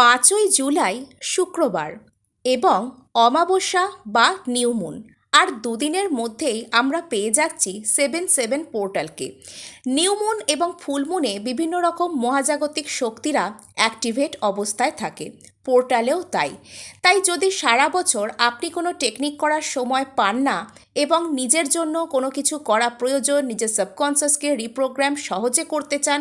পাঁচই জুলাই শুক্রবার এবং অমাবস্যা বা নিউমুন আর দুদিনের মধ্যেই আমরা পেয়ে যাচ্ছি সেভেন সেভেন পোর্টালকে। নিউমুন এবং ফুলমুনে বিভিন্ন রকম মহাজাগতিক শক্তিরা অ্যাক্টিভেট অবস্থায় থাকে। পোর্টালেও তাই। তাই যদি সারা বছর আপনি কোনো টেকনিক করার সময় পান না এবং নিজের জন্য কোনো কিছু করা প্রয়োজন, নিজের সাবকনসিয়াসকে রিপ্রোগ্রাম সহজে করতে চান,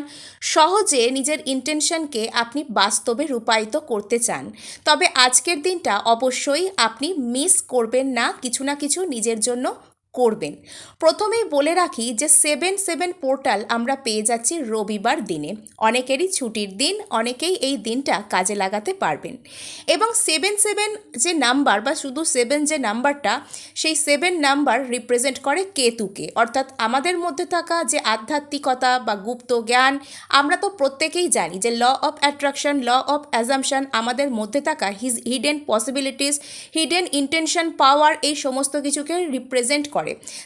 সহজে নিজের ইন্টেনশনকে আপনি বাস্তবে রূপায়িত করতে চান, তবে আজকের দিনটা অবশ্যই আপনি মিস করবেন না, কিছু না কিছু নিজের জন্য করবেন। প্রথমেই বলে রাখি যে সেভেন সেভেন পোর্টাল আমরা পেয়ে যাচ্ছি রবিবার দিনে। অনেকেরই ছুটির দিন, অনেকেই এই দিনটা কাজে লাগাতে পারবেন। এবং সেভেন সেভেন যে নাম্বার বা শুধু সেভেন যে নাম্বারটা, সেই সেভেন নাম্বার রিপ্রেজেন্ট করে কেতুকে। অর্থাৎ আমাদের মধ্যে থাকা যে আধ্যাত্মিকতা বা গুপ্ত জ্ঞান, আমরা তো প্রত্যেকেই জানি যে law of attraction law of assumption আমাদের মধ্যে থাকা his hidden possibilities hidden intention power এই সমস্ত কিছুকে রিপ্রেজেন্ট করে।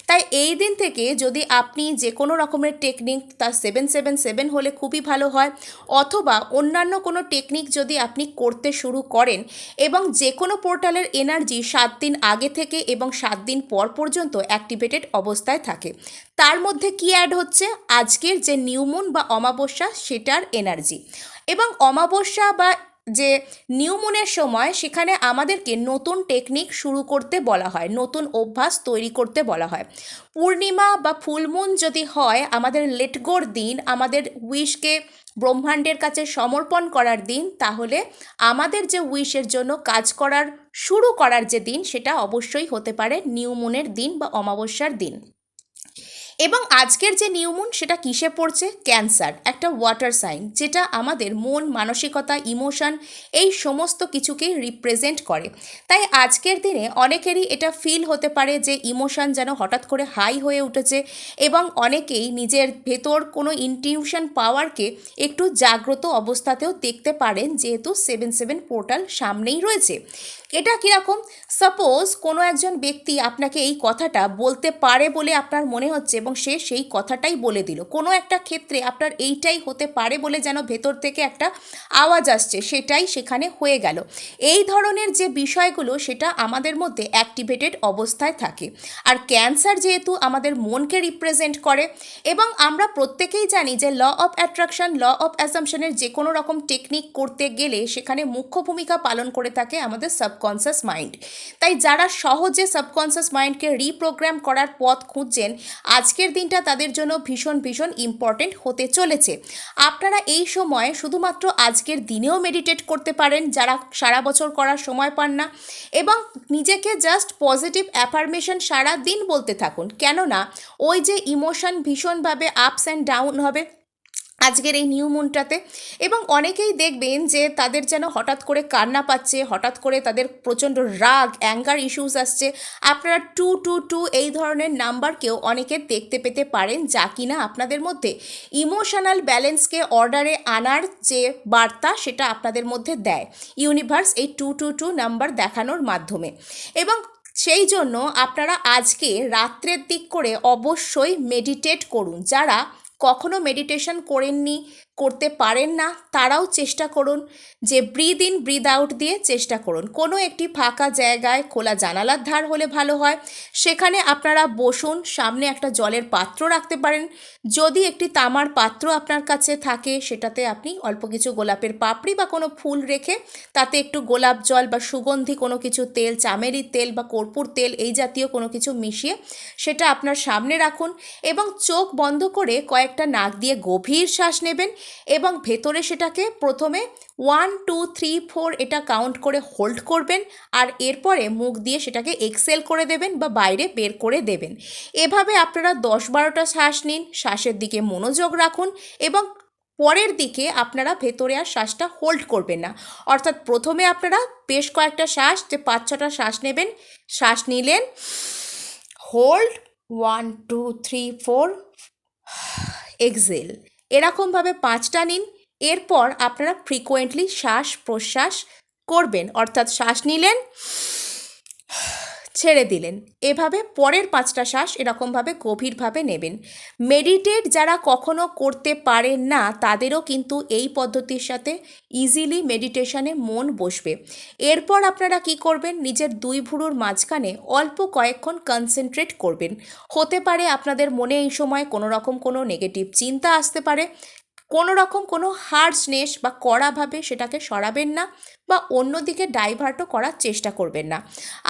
তাই এই দিন থেকে যদি আপনি যে কোনো রকমের টেকনিক তার সেভেন সেভেন সেভেন হলে খুবই ভালো হয়, অথবা অন্যান্য কোনো টেকনিক যদি আপনি করতে শুরু করেন এবং যে কোনো পোর্টালের এনার্জি সাত দিন আগে থেকে এবং সাত দিন পর পর্যন্ত অ্যাক্টিভেটেড অবস্থায় থাকে। তার মধ্যে কি অ্যাড হচ্ছে? আজকের যে নিউমুন বা অমাবস্যা, সেটার এনার্জি এবং অমাবস্যা বা যে নিউমুনের সময় সেখানে আমাদেরকে নতুন টেকনিক শুরু করতে বলা হয়, নতুন অভ্যাস তৈরি করতে বলা হয়। পূর্ণিমা বা ফুলমুন যদি হয়, আমাদের লেটগোর দিন, আমাদের উইশকে ব্রহ্মাণ্ডের কাছে সমর্পণ করার দিন, তাহলে আমাদের যে উইশের জন্য কাজ করার, শুরু করার যে দিন, সেটা অবশ্যই হতে পারে নিউমুনের দিন বা অমাবস্যার দিন। এবং আজকের যে নিউমুন সেটা কিসে পড়ছে? ক্যান্সার একটা ওয়াটার সাইন যেটা আমাদের মন, মানসিকতা ইমোশন এই সমস্ত কিছুকেই রিপ্রেজেন্ট করে। তাই আজকের দিনে অনেকেরই এটা ফিল হতে পারে যে ইমোশন যেন হঠাৎ করে হাই হয়ে উঠেছে এবং অনেকেই নিজের ভেতর কোনো ইনটিউশন পাওয়ারকে একটু জাগ্রত অবস্থাতেও দেখতে পারেন, যেহেতু সেভেন সেভেন পোর্টাল সামনেই রয়েছে। এটা কীরকম? সাপোজ কোনো একজন ব্যক্তি আপনাকে এই কথাটা বলতে পারে বলে আপনার মনে হচ্ছে এবং সে সেই কথাটাই বলে দিল। কোনো একটা ক্ষেত্রে আপনার এইটাই হতে পারে বলে যেন ভেতর থেকে একটা আওয়াজ আসছে, সেটাই সেখানে হয়ে গেল। এই ধরনের যে বিষয়গুলো, সেটা আমাদের মধ্যে অ্যাক্টিভেটেড অবস্থায় থাকে। আর ক্যান্সার যেহেতু আমাদের মনকে রিপ্রেজেন্ট করে এবং আমরা প্রত্যেকেই জানি যে law of attraction law of অ্যাসামশনের যে কোনো রকম টেকনিক করতে গেলে সেখানে মুখ্য ভূমিকা পালন করে থাকে আমাদের সাবকনসিয়াস মাইন্ড তাই যারা সহজে সাবকনসিয়াস মাইন্ডকে রিপ্রোগ্রাম করার পথ খুঁজছেন, আজকের দিনটা তাদের জন্য ভীষণ ভীষণ ইম্পর্টেন্ট হতে চলেছে। আপনারা এই সময় শুধুমাত্র আজকের দিনেও মেডিটেট করতে পারেন, যারা সারা বছর করার সময় পান না। এবং নিজেকে জাস্ট পজিটিভ অ্যাফার্মেশন সারা দিন বলতে থাকুন। কেননা, ওই যে ইমোশন ভীষণভাবে আপস অ্যান্ড ডাউন হবে আজকের এই নিউ মুনটাতে। এবং অনেকেই দেখবেন যে তাদের যেন হঠাৎ করে কান্না পাচ্ছে, হঠাৎ করে তাদের প্রচণ্ড রাগ অ্যাঙ্গার ইস্যুস আসছে। আপনারা টু টু টু এই ধরনের নাম্বারকেও অনেকে দেখতে পেতে পারেন যা কিনা আপনাদের মধ্যে ইমোশনাল ব্যালেন্সকে অর্ডারে আনার যে বার্তা সেটা আপনাদের মধ্যে দেয়। ইউনিভার্স এই টু টু টু নাম্বার দেখানোর মাধ্যমে। এবং সেই জন্য আপনারা আজকে রাত্রের দিক করে অবশ্যই মেডিটেট করুন। যারা কখনো মেডিটেশন করেননি করতে পারেন না, তারাও চেষ্টা করুন যে ব্রিদ ইন ব্রিদ আউট দিয়ে চেষ্টা করুন। কোনো একটি ফাঁকা জায়গায় খোলা জানালার ধার হলে ভালো হয়। সেখানে আপনারা বসুন, সামনে একটা জলের পাত্র রাখতে পারেন। যদি একটি তামার পাত্র আপনার কাছে থাকে, সেটাতে আপনি অল্প কিছু গোলাপের পাপড়ি বা কোনো ফুল রেখে, তাতে একটু গোলাপ জল বা সুগন্ধি, কোনো কিছু তেল চামেরির তেল বা কর্পূর তেল, এই জাতীয় কোনো কিছু মিশিয়ে, সেটা আপনার সামনে রাখুন এবং চোখ বন্ধ করে কয়েকটা নাক দিয়ে গভীর শ্বাস নেবেন। এবং ভেতরে সেটাকে প্রথমে ওয়ান টু থ্রি ফোর এটা কাউন্ট করে হোল্ড করবেন আর এরপরে মুখ দিয়ে সেটাকে এক্সেল করে দেবেন বা বাইরে বের করে দেবেন। এভাবে আপনারা দশ বারোটা শ্বাস নিন, শ্বাসের দিকে মনোযোগ রাখুন এবং পরের দিকে আপনারা ভেতরে আর শ্বাসটা হোল্ড করবেন না। অর্থাৎ প্রথমে আপনারা বেশ কয়েকটা শ্বাস, যে পাঁচ, ছটা শ্বাস নেবেন, শ্বাস নিলেন hold one two three four exhale এরকমভাবে পাঁচটা নিন। এরপর আপনারা ফ্রিকোয়েন্টলি শ্বাস প্রশ্বাস করবেন। অর্থাৎ শ্বাস নিলেন। ছেড়ে দিলেন। এভাবে পরের পাঁচটা শ্বাস এরকমভাবে গভীরভাবে নেবেন। মেডিটেট যারা কখনো করতে পারেন না, তাদেরও কিন্তু এই পদ্ধতির সাথে ইজিলি মেডিটেশনে মন বসবে। এরপর আপনারা কি করবেন? নিজের দুই ভুরুর মাঝখানে অল্প কয়েকক্ষণ কনসেন্ট্রেট করবেন। হতে পারে আপনাদের মনে এই সময় কোনো রকম কোনো নেগেটিভ চিন্তা আসতে পারে। কোনো রকম কোনো হার্ডনেস বা কড়াভাবে সেটাকে সরাবেন না বা অন্যদিকে ডাইভার্টও করার চেষ্টা করবেন না।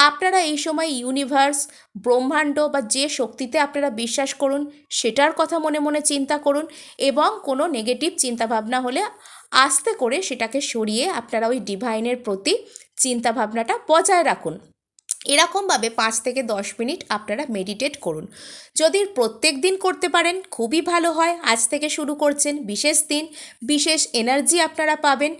আপনারা এই সময় ইউনিভার্স, ব্রহ্মাণ্ড বা যে শক্তিতে আপনারা বিশ্বাস করুন, সেটার কথা মনে মনে চিন্তা করুন এবং কোনো নেগেটিভ চিন্তাভাবনা হলে আস্তে করে সেটাকে সরিয়ে আপনারা ওই ডিভাইনের প্রতি চিন্তাভাবনাটা বজায় রাখুন। এরকমভাবে পাঁচ থেকে দশ মিনিট আপনারা মেডিটেট করুন। যদি প্রত্যেক দিন করতে পারেন, খুবই ভালো হয়। আজ থেকে শুরু করছেন বিশেষ দিন, বিশেষ এনার্জি আপনারা পাবেন।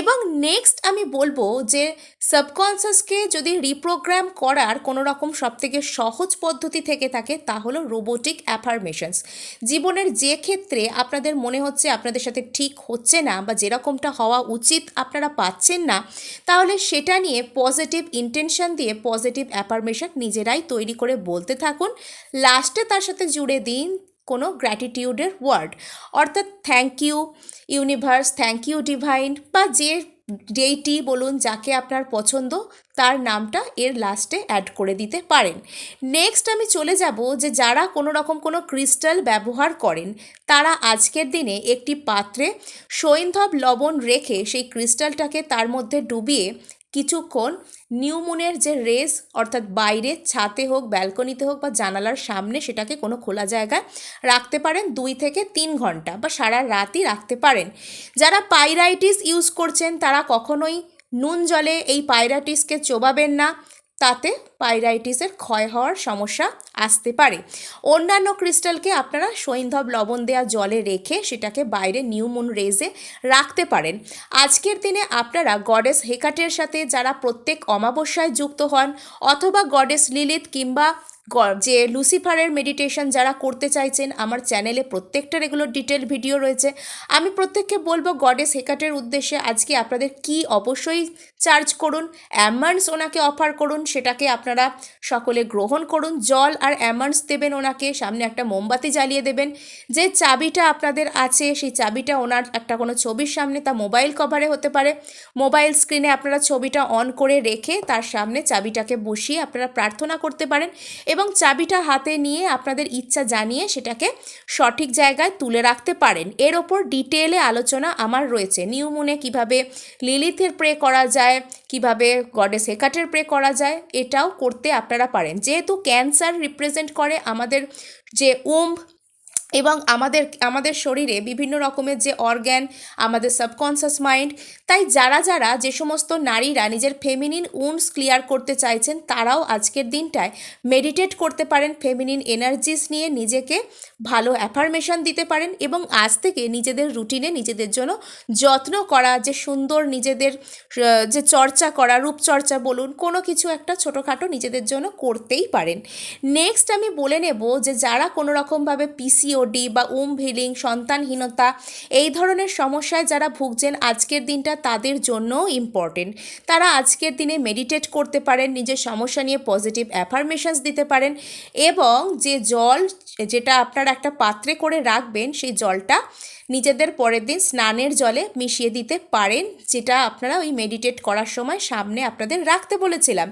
এবং নেক্সট আমি বলব যে সাবকনসিয়াসকে যদি রিপ্রোগ্রাম করার কোনো রকম সবথেকে সহজ পদ্ধতি থেকে থাকে, তা হলো রোবোটিক অ্যাফার্মেশনস জীবনের যে ক্ষেত্রে আপনাদের মনে হচ্ছে আপনাদের সাথে ঠিক হচ্ছে না বা যেরকমটা হওয়া উচিত আপনারা পাচ্ছেন না, তাহলে সেটা নিয়ে পজিটিভ ইন্টেনশন দিয়ে অ্যাফার্মেশন নিজেরাই তৈরি করে বলতে থাকুন। লাস্টে তার সাথে জুড়ে দিন কোনো গ্র্যাটিটিউডের ওয়ার্ড অর্থাৎ thank you universe thank you divine বা যে ডেইটি বলুন, যাকে আপনার পছন্দ, তার নামটা এর লাস্টে অ্যাড করে দিতে পারেন। নেক্সট আমি চলে যাব যে যারা কোনো রকম কোনো ক্রিস্টাল ব্যবহার করেন, তারা আজকের দিনে একটি পাত্রে সৈন্ধব লবণ রেখে সেই ক্রিস্টালটাকে তার মধ্যে ডুবিয়ে কিছুক্ষণ নিউমুনের যে রেস, অর্থাৎ বাইরে, ছাতে হোক, ব্যালকনিতে হোক বা জানালার সামনে সেটাকে কোনো খোলা জায়গায় রাখতে পারেন দুই থেকে তিন ঘণ্টা বা সারা রাতই রাখতে পারেন। যারা পাইরাইটিস ইউজ করছেন, তারা কখনোই নুন জলে এই পাইরাইটিসকে চোবাবেন না। তাতে পাইরাইটিসের ক্ষয় হওয়ার সমস্যা আসতে পারে। অন্যান্য ক্রিস্টালকে আপনারা সৈন্ধব লবণ দেওয়া জলে রেখে সেটাকে বাইরে নিউমুন রেজে রাখতে পারেন। আজকের দিনে আপনারা গডেস হেকাটের সাথে যারা প্রত্যেক অমাবস্যায় যুক্ত হন অথবা গডেস লিলিত কিংবা যে লুসিফারের মেডিটেশন যারা করতে চাইছেন, আমার চ্যানেলে প্রত্যেকটার এগুলোর ডিটেল ভিডিও রয়েছে। আমি প্রত্যেককে বলব গডেস হেকাটের উদ্দেশ্যে আজকে আপনাদের কি অবশ্যই চার্জ করুন অ্যামান্স ওনাকে অফার করুন, সেটাকে আপনারা সকলে গ্রহণ করুন। জল আর অ্যামান্স দেবেন ওনাকে, সামনে একটা মোমবাতি জ্বালিয়ে দেবেন। যে চাবিটা আপনাদের আছে, সেই চাবিটা ওনার একটা কোনো ছবির সামনে তা মোবাইল কভারে হতে পারে। মোবাইল স্ক্রিনে আপনারা ছবিটা অন করে রেখে তার সামনে চাবিটাকে বসিয়ে আপনারা প্রার্থনা করতে পারেন। এবং চাবিটা হাতে নিয়ে আপনাদের ইচ্ছা জানিয়ে সেটাকে সঠিক জায়গায় তুলে রাখতে পারেন। এর ওপর ডিটেলে আলোচনা আমার রয়েছে। নিউমুনে কীভাবে লিলিথের প্রে করা যায়, কীভাবে গডেস হেকাটের প্রে করা যায়, এটাও করতে আপনারা পারেন। যেহেতু ক্যান্সার রিপ্রেজেন্ট করে আমাদের যে উম্ভ এবং আমাদের আমাদের শরীরে বিভিন্ন রকমের যে অর্গ্যান আমাদের সাবকনসিয়াস মাইন্ড তাই যারা যারা যে সমস্ত নারীরা নিজের ফেমিনিন উন্স ক্লিয়ার করতে চাইছেন, তারাও আজকের দিনটায় মেডিটেট করতে পারেন ফেমিনিন এনার্জিস নিয়ে নিজেকে ভালো অ্যাফার্মেশন দিতে পারেন এবং আজ থেকে নিজেদের রুটিনে নিজেদের জন্য যত্ন করা, যে সুন্দর নিজেদের যে চর্চা করা, রূপচর্চা বলুন, কোনো কিছু একটা ছোটোখাটো নিজেদের জন্য করতেই পারেন। নেক্সট আমি বলে নেব যে যারা কোনো রকমভাবে পিসিওডি বা উম ভিলিং, সন্তানহীনতা, এই ধরনের সমস্যায় যারা ভুগছেন, আজকের দিনটা তাদের জন্যও ইম্পর্টেন্ট তারা আজকের দিনে মেডিটেট করতে পারেন, নিজের সমস্যা নিয়ে পজিটিভ অ্যাফার্মেশনস দিতে পারেন এবং যে জল যেটা আপনারা একটা পাত্রে করে রাখবেন, সেই জলটা নিজেদের পরের দিন স্নানের জলে মিশিয়ে দিতে পারেন, যেটা আপনারা ওই মেডিটেট করার সময় সামনে আপনাদের রাখতে বলেছিলাম।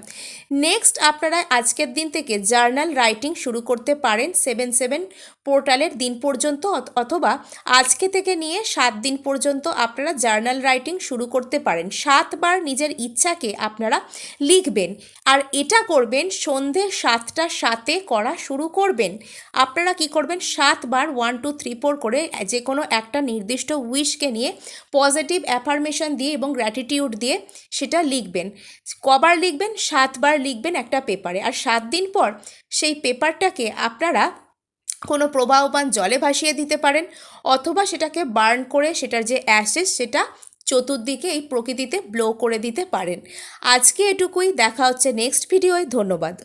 নেক্সট আপনারা আজকের দিন থেকে জার্নাল রাইটিং শুরু করতে পারেন সেভেন সেভেন পোর্টালের দিন পর্যন্ত অথ- অথবা আজকে থেকে নিয়ে সাত দিন পর্যন্ত আপনারা জার্নাল রাইটিং শুরু করতে পারেন। সাতবার নিজের ইচ্ছাকে আপনারা লিখবেন। আর এটা করবেন, সন্ধে সাতটার সাথে করা শুরু করবেন। আপনারা কি করবেন? সাতবার ওয়ান টু থ্রি ফোর করে যে কোনো একটা নির্দিষ্ট উইশকে নিয়ে পজিটিভ অ্যাফার্মেশন দিয়ে এবং গ্র্যাটিটিউড দিয়ে সেটা লিখবেন। কবার লিখবেন, সাতবার লিখবেন একটা পেপারে। আর সাত দিন পর সেই পেপারটাকে আপনারা কোনো প্রবাহবান জলে ভাসিয়ে দিতে পারেন অথবা সেটাকে বার্ন করে সেটার যে অ্যাসেস সেটা চতুর্দিকে এই প্রকৃতিতে ব্লো করে দিতে পারেন। আজকে এটুকুই, দেখা হচ্ছে নেক্সট ভিডিওয়, ধন্যবাদ।